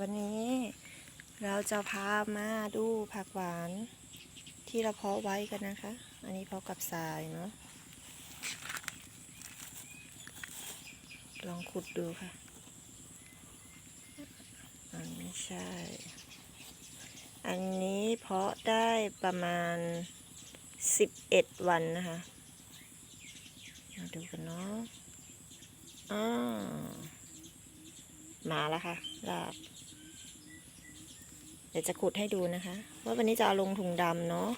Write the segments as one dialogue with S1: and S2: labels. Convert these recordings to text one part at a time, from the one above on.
S1: วันนี้เราจะพามาดูผักหวานที่เราเพาะไว้กันนะคะ อันนี้เพาะกับทรายเนาะ ลองขุดดูค่ะ อันไม่ใช่ อันนี้เพาะได้ประมาณ 11 วันนะคะ มาดูกันเนาะอ่ามาแล้วค่ะลาบ ดี๋ยวจะขุดให้ดูนะคะ ว่าวันนี้จะเอาลงถุงดำเนาะ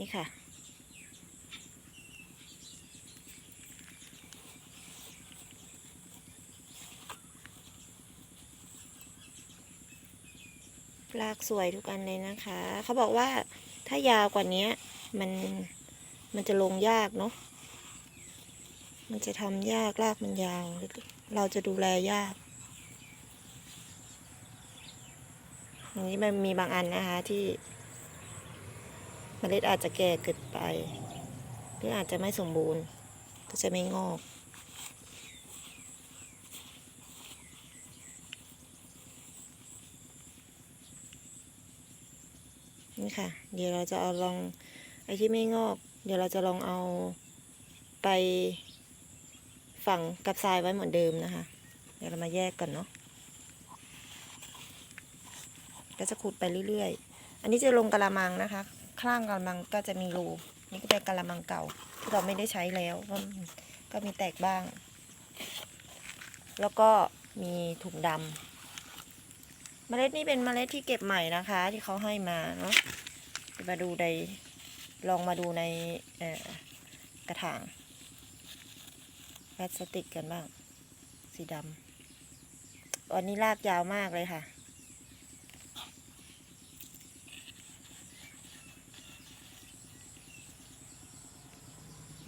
S1: นี่ค่ะ ลากสวยทุกอันเลยนะคะ เขาบอกว่าถ้ายาวกว่านี้มันมันจะลงยากเนาะ มันจะทำยากรากมันยาว เราจะดูแลยากอย่างนี้มันมีบางอันนะคะ ที่เมล็ดอาจจะแก่เกินไป หรืออาจจะไม่สมบูรณ์ ก็จะไม่งอกนี่ค่ะ เดี๋ยวเราจะเอาลองไอ้ที่ไม่งอก เดี๋ยวเราจะลองเอาไป ฝั่งกับทรายไว้เหมือนเดิมนะคะ เดี๋ยวเรามาแยกกันเนาะก็จะขุดไปเรื่อยๆ อันนี้จะลงกระมังนะคะ ข้างกระมังก็จะมีรู นี่ก็เป็นกระมังเก่าที่เราไม่ได้ใช้แล้ว ก็มีแตกบ้าง แล้วก็มีถุงดำ เมล็ดนี่เป็นเมล็ดที่เก็บใหม่นะคะ ที่เขาให้มาเนาะ มาดูใน ลองมาดูในกระถาง พลาสติกกันบ้าง สีดำวันนี้รากยาวมากเลยค่ะ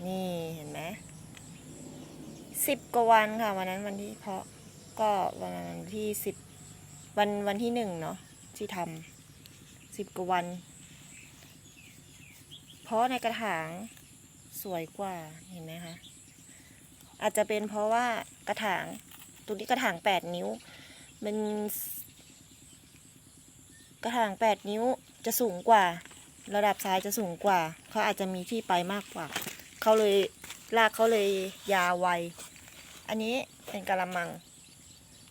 S1: นี่เห็นไหมสิบกว่าวันค่ะ วันนั้นวันที่เพาะก็วันที่สิบวันวันที่หนึ่งเนาะที่ทำสิบกว่าวัน เพราะในกระถางสวยกว่าเห็นไหมคะ อาจจะเป็นเพราะว่ากระถางตรงนี้กระถางแปดนิ้ว มัน กระถางแปดนิ้วจะสูงกว่า ระดับซ้ายจะสูงกว่า เขาอาจจะมีที่ไปมากกว่า เขาเลยรากเขาเลยยาวไว อันนี้เป็นกะละมัง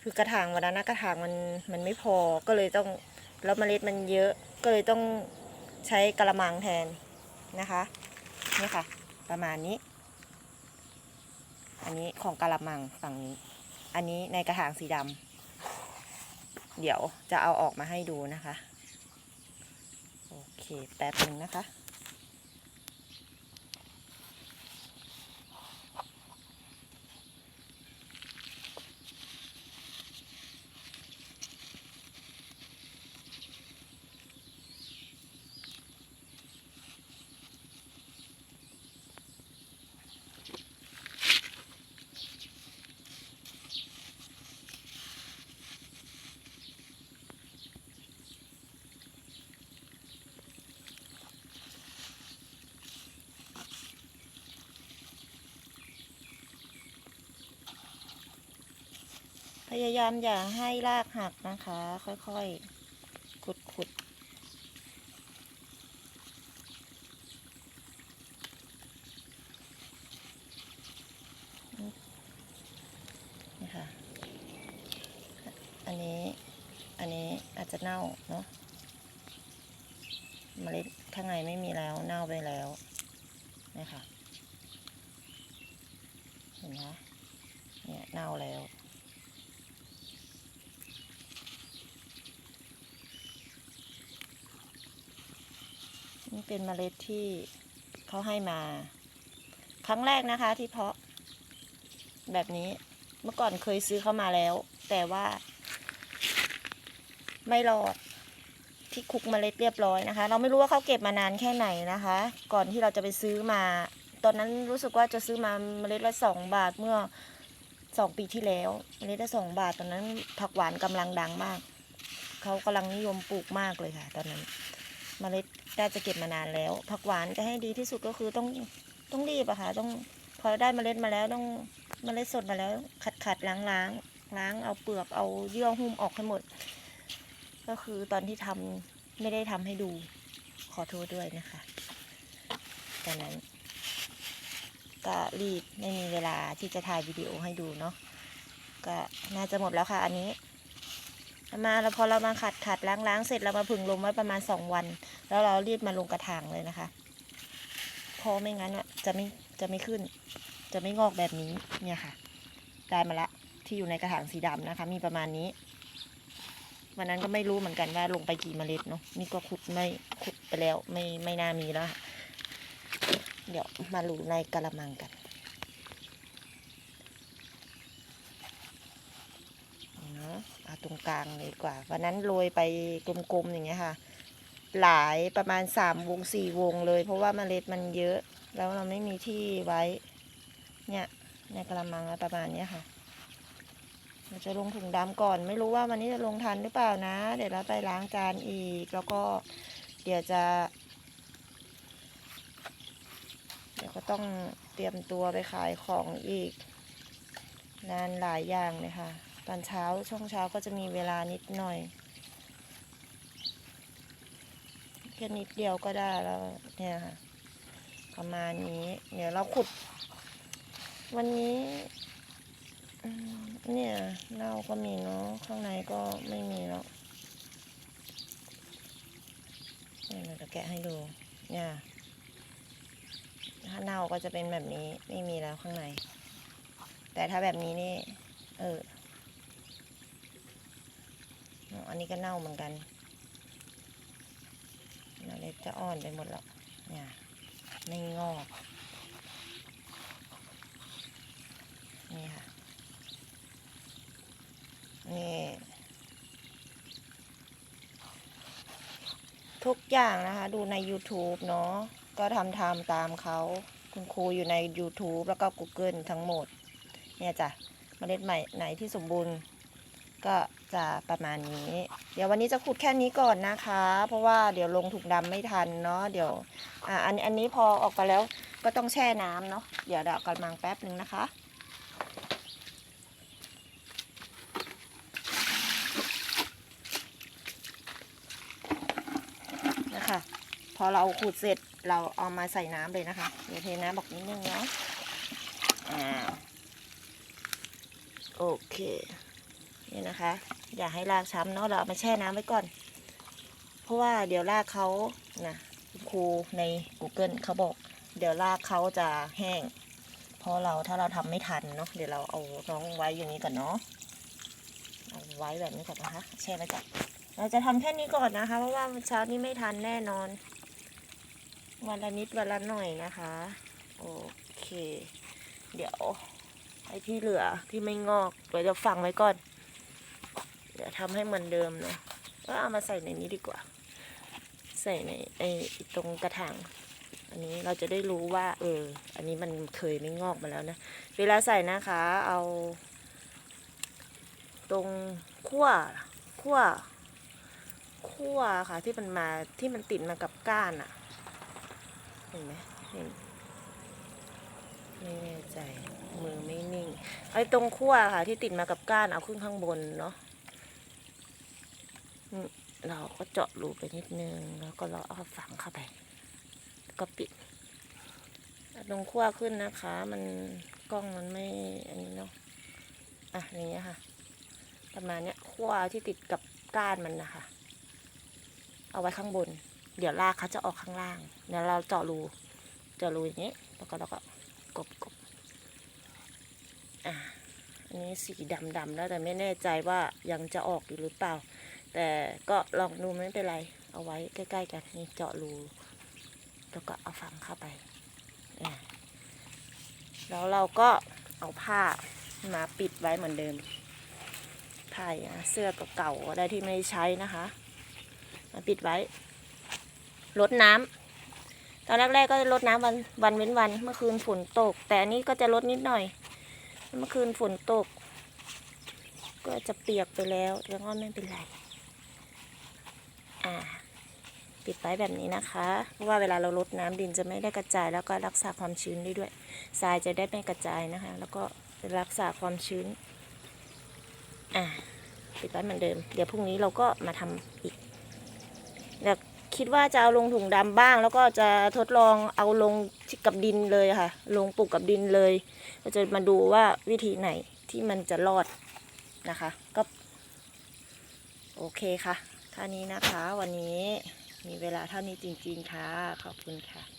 S1: คือกระถางวันนั้นนะกระถางมันมันไม่พอก็เลยต้องแล้วเมล็ดมันเยอะก็เลยต้องใช้กระมังแทนนะคะนี่ค่ะ ประมาณนี้ อันนี้ของกะละมังฝั่งนี้ อันนี้ในกระถางสีดำเดี๋ยวจะเอาออกมาให้ดูนะคะ โอเคแป๊บหนึ่งนะคะ ยายามอย่าให้รากหักนะคะ ค่อยๆ ขุดขุดนี่ค่ะ อันนี้ อันนี้อาจจะเน่าเนาะเมล็ดข้างในไม่มีแล้วเน่าไปแล้วนี่ค่ะเห็นไหมเนี่ยเน่าแล้ว นี่เป็นเมล็ดที่เขาให้มา ครั้งแรกนะคะที่เพาะ แบบนี้เมื่อก่อนเคยซื้อเข้ามาแล้ว แต่ว่า ไม่รอดที่คุกเมล็ดเรียบร้อยนะคะ เราไม่รู้ว่าเขาเก็บมานานแค่ไหนนะคะ ก่อนที่เราจะไปซื้อมา ตอนนั้นรู้สึกว่าจะซื้อมาเมล็ดละสองบาทเมื่อสองปีที่แล้ว เมล็ดละสองบาทตอนนั้นผักหวานกำลังดังมากเขากำลังนิยมปลูกมากเลยค่ะ ตอนนั้น เมล็ดได้จะเก็บมานานแล้ว ผักหวานจะให้ดีที่สุดก็คือต้องต้องรีบอะค่ะ ต้องพอได้เมล็ดมาแล้วต้องเมล็ดสดมาแล้ว ขัดขัดล้างล้างล้างเอาเปลือกเอาเยื่อหุ้มออกให้หมด ก็คือตอนที่ทำไม่ได้ทำให้ดู ขอโทษด้วยนะคะตอนนั้นก็รีบไม่มีเวลาที่จะถ่ายวิดีโอให้ดูเนาะก็น่าจะหมดแล้วค่ะอันนี้ มาแล้วพอเรามาขัดขัดล้างล้างเสร็จเรามาผึ่งลมไว้ประมาณสองวัน แล้วเรารีบมาลงกระถางเลยนะคะเพราะไม่งั้นอะจะไม่จะไม่ขึ้น จะไม่งอกแบบนี้เนี่ยค่ะ ได้มาละที่อยู่ในกระถางสีดำนะคะ มีประมาณนี้ วันนั้นก็ไม่รู้เหมือนกันว่าลงไปกี่เมล็ดเนาะนี่ก็ขุดไม่ขุดไปแล้วไม่ไม่น่ามีแล้ว เดี๋ยวมาดูในกระมังกันเนาะเอาตรง กลางเลยดีกว่า วันนั้นโรยไปกลมๆอย่างเงี้ยค่ะ หลายประมาณสามวงสี่วงเลย เพราะว่าเมล็ดมันเยอะ แล้วเราไม่มีที่ไว้ เนี่ยในกระมังประมาณเนี้ยค่ะเราจะลงถุงดำก่อน ไม่รู้ว่าวันนี้จะลงทันหรือเปล่านะ เดี๋ยวเราไปล้างจานอีก แล้วก็เดี๋ยวจะ เดี๋ยวก็ต้องเตรียมตัวไปขายของอีก งานหลายอย่างเลยค่ะ ตอนเช้าช่วงเช้าก็จะมีเวลานิดหน่อยแค่นิดเดียวก็ได้แล้วเนี่ยค่ะ ประมาณนี้ เดี๋ยวเราขุด วันนี้เนี่ยเน่าก็มีเนาะข้างในก็ไม่มีแล้วเนี่ยเราจะแกะให้ดู เนี่ย ถ้าเน่าก็จะเป็นแบบนี้ไม่มีแล้วข้างใน แต่ถ้าแบบนี้นี่ เออ อันนี้ก็เน่าเหมือนกันเมล็ดจะอ่อนไปหมดแล้วเนี่ยไม่งอก นี่ค่ะ นี่ ทุกอย่างนะคะ ดูใน YouTube เนาะ ก็ทำทำตามเขา คุณครูอยู่ใน YouTube แล้วก็ Google ทั้งหมด เนี่ยจ้ะเมล็ดใหม่ไหนที่สมบูรณ์ ก็ จะประมาณนี้ เดี๋ยววันนี้จะขุดแค่นี้ก่อนนะคะ เพราะว่าเดี๋ยวลงถุงดำไม่ทันเนาะเดี๋ยวอ่าอันอันนี้พอออกไปแล้วก็ต้องแช่น้ำเนาะเดี๋ยวเดี๋ยวกำลังแป๊บหนึ่งนะคะนะคะพอเราขูดเสร็จเราเอามาใส่น้ำเลยนะคะเดี๋ยวเทน้ำบอกนิดนึงเนาะอ่าโอเค นี่นะคะ อย่าให้รากช้ำเนาะเราเอามาแช่น้ำไว้ก่อน เพราะว่าเดี๋ยวรากเขานะครูใน Google เขาบอก เดี๋ยวรากเขาจะแห้ง เพราะเราถ้าเราทำไม่ทันเนาะเดี๋ยวเราเอาน้องไว้อย่างนี้ก่อนเนาะเอาไว้แบบนี้ก่อนนะคะ แช่ไว้ก่อนเราจะทำแค่นี้ก่อนนะคะ เพราะว่าเช้านี้ไม่ทันแน่นอน วันละนิดวันละหน่อยนะคะโอเค เดี๋ยวไอ้ที่เหลือที่ไม่งอกเดี๋ยวจะฝังไว้ก่อน เดี๋ยวทำให้เหมือนเดิมเนาะก็เอามาใส่ในนี้ดีกว่า ใส่ในไอ้ตรงกระถางอันนี้เราจะได้รู้ว่า เออ อันนี้มันเคยไม่งอกมาแล้วนะ เวลาใส่นะคะ เอา ตรงขั้วขั้วขั้วค่ะ ที่มันมาที่มันติดมากับก้านอะเห็นไหมเห็นไม่แน่ใจมือไม่นิ่งไอ้ตรงขั้วค่ะ ที่ติดมากับก้านเอาขึ้นข้างบนเนาะ เราก็เจาะรูไปนิดนึง แล้วก็เราเอาฝังเข้าไปก็ปิดเอาตรงขั้วขึ้นนะคะ มันกล้องมันไม่อันนี้เนาะอะอย่างเงี้ยค่ะ ประมาณเนี้ยขั้วที่ติดกับก้านมันนะคะ เอาไว้ข้างบน เดี๋ยวรากเขาจะออกข้างล่างเดี๋ยวเราเจาะรูเจาะรูอย่างนี้แล้วก็เราก็กบกบอะอันนี้สีดำดำแล้วแต่ไม่แน่ใจว่ายังจะออกอยู่หรือเปล่า แต่ก็ลองดูไม่เป็นไร เอาไว้ใกล้ๆกันนี่เจาะรูแล้วก็เอาฝังเข้าไปแล้วเราก็เอาผ้ามาปิดไว้เหมือนเดิมผ้ายเสื้อเก่าๆก็ได้ที่ไม่ใช้นะคะ มาปิดไว้ลดน้ำตอนแรกๆก็ลดน้ำวันวันเว้นวัน เมื่อคืนฝนตก แต่อันนี้ก็จะลดนิดหน่อย เมื่อคืนฝนตก ก็จะเปียกไปแล้วแล้วก็ไม่เป็นไร อ่าปิดไว้แบบนี้นะคะเพราะว่าเวลาเราลดน้ำดินจะไม่ได้กระจาย แล้วก็รักษาความชื้นได้ด้วยทรายจะได้ไม่กระจายนะคะ แล้วก็รักษาความชื้นอะปิดไว้เหมือนเดิม เดี๋ยวพรุ่งนี้เราก็มาทำอีกเดี๋ยวคิดว่าจะเอาลงถุงดำบ้าง แล้วก็จะทดลองเอาลงกับดินเลยค่ะ ลงปลูกกับดินเลยเราจะมาดูว่าวิธีไหนที่มันจะรอดนะคะ ก็ โอเคค่ะ ท่านี้นะคะ วันนี้มีเวลาเท่านี้จริง ๆ ค่ะ ขอบคุณค่ะ